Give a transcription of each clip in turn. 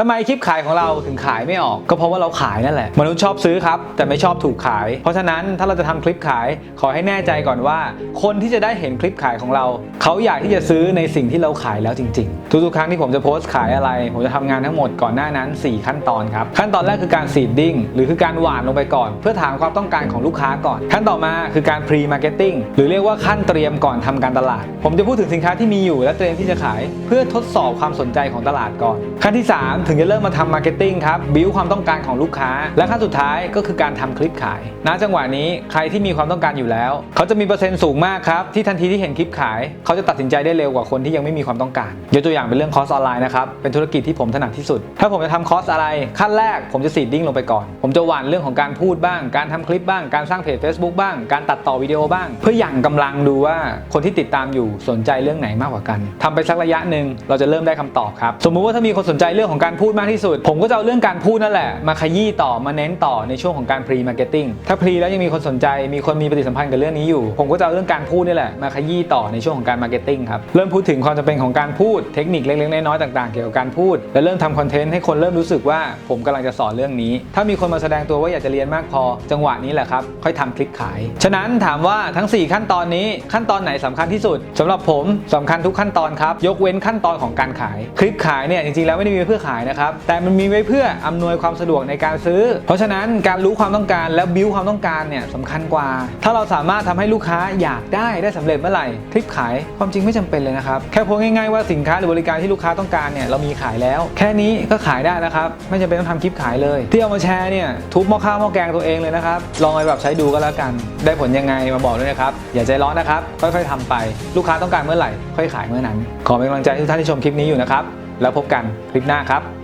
ทำไมคลิปขายของเราถึงขายไม่ออก ก็เพราะว่าเราขายนั่นแหละ มนุษย์ชอบซื้อครับ แต่ไม่ชอบถูกขาย เพราะฉะนั้นถ้าเราจะทำคลิปขายขอให้แน่ใจก่อนว่า คนที่จะได้เห็นคลิปขายของเรา เขาอยากที่จะซื้อในสิ่งที่เราขายแล้วจริง ๆ ทุกๆครั้งที่ผมจะโพสต์ขายอะไร ผมจะทำงานทั้งหมดก่อนหน้านั้น 4 ขั้นตอนครับ ขั้นตอนแรกคือการซีดดิ้งหรือคือการหวานลงไปก่อน เพื่อถามความต้องการของลูกค้าก่อน ขั้นต่อมาคือการ pre marketing หรือเรียกว่าขั้นเตรียมก่อนทำการตลาด ผมจะพูดถึงสินค้าที่มีอยู่และเตรียมที่จะขาย เพื่อทดสอบความสนใจของตลาดก่อน ขั้นที่ 3ถึงจะเริ่มมาทำ marketing ครับบิวความต้องการของลูกค้า และขั้นสุดท้ายก็คือการทำคลิปขายณจังหวะนี้ใครที่มีความต้องการอยู่แล้ว เขาจะมีเปอร์เซ็นต์สูงมากครับที่ทันทีที่เห็นคลิปขาย เขาจะตัดสินใจได้เร็วกว่าคนที่ยังไม่มีความต้องการยกตัวอย่างเป็นเรื่องคอร์สออนไลน์นะครับเป็นธุรกิจที่ผมถนัดที่สุด ถ้าผมจะทำคอร์สอะไร ขั้นแรกผมจะซีดดิ้งลงไปก่อน ผมจะหว่านเรื่องของการพูดบ้าง การทำคลิปบ้าง การสร้างเพจ Facebook บ้าง การตัดต่อวิดีโอบ้าง เพื่อหยั่งกำลังดูว่าคนที่ติดตามอยู่สนใจเรื่องไหนมากกว่ากันทำไปสักระยะหนึ่งเราจะเริ่มได้คำตอบครับ สมมุติว่าถ้ามีคนสนใจเรื่องของการพูดมากที่สุด ผมก็จะเอาเรื่องการพูดนั่นแหละ มาขยี้ต่อมาเน้นต่อในช่วงของการ pre marketing ถ้า pre แล้วยังมีคนสนใจมีคนมีปฏิสัมพันธ์กับเรื่องนี้อยู่ ผมก็จะเอาเรื่องการพูดนี่แหละมาขยี้ต่อในช่วงของการ marketing ครับเริ่มพูดถึงความจำเป็นของการพูดเทคนิคเล็กๆน้อยๆต่างๆ เกี่ยวกับการพูด และเริ่มทำคอนเทนต์ให้คนเริ่มรู้สึกว่าผมกำลังจะสอนเรื่องนี้ ถ้ามีคนมาแสดงตัวว่าอยากจะเรียนมากพอ จังหวะนี้แหละครับค่อยทำคลิปขาย ฉะนั้นถามว่าทั้ง 4 ขั้นตอนนี้ขั้นตอนไหนสำคัญที่สุดสำหรับผมสำคัญทุกขั้นตอนครับยกเว้นขั้นตอนของการขาย คลิปขายเนี่ยจริงๆแล้วไม่ได้มีเพื่อขายนะครับ แต่มันมีไว้เพื่ออำนวยความสะดวกในการซื้อ เพราะฉะนั้นการรู้ความต้องการและบิวความต้องการเนี่ยสำคัญกว่า ถ้าเราสามารถทำให้ลูกค้าอยากได้ได้สำเร็จเมื่อไหร่คลิปขายความจริงไม่จำเป็นเลยนะครับ แค่โพสต์ง่ายๆว่าสินค้าหรือบริการที่ลูกค้าต้องการเนี่ยเรามีขายแล้ว แค่นี้ก็ขายได้แล้วครับไม่จำเป็นต้องทำคลิปขายเลย ที่เอามาแชร์เนี่ยทุบหม้อข้าวหม้อแกงตัวเองเลยนะครับลองไปแบบใช้ดูก็แล้วกัน ได้ผลยังไงมาบอกด้วยนะครับอย่าใจร้อนนะครับค่อยๆทำไป ลูกค้าต้องการเมื่อไหร่ ค่อยขายเมื่อนั้น ขอเป็นกำลังใจทุกท่านที่ชมคลิปนี้อยู่นะครับ แล้วพบกันคลิปหน้าครับ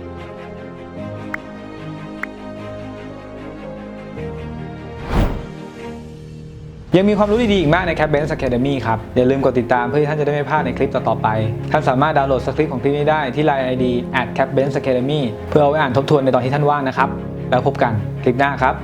ยังมีความรู้ดีๆอีกมากใน c a p b e n z Academy ครับ อย่าลืมกดติดตามเพื่อที่ท่านจะได้ไม่พลาดในคลิปต่อๆไป ท่านสามารถดาวน์โหลดสคริปต์ของคลิปนี้ได้ที่ Line ID at c a p b e n z Academy เพื่อเอาไว้อ่านทบทวนในตอนที่ท่านว่างนะครับ แล้วพบกันคลิปหน้าครับ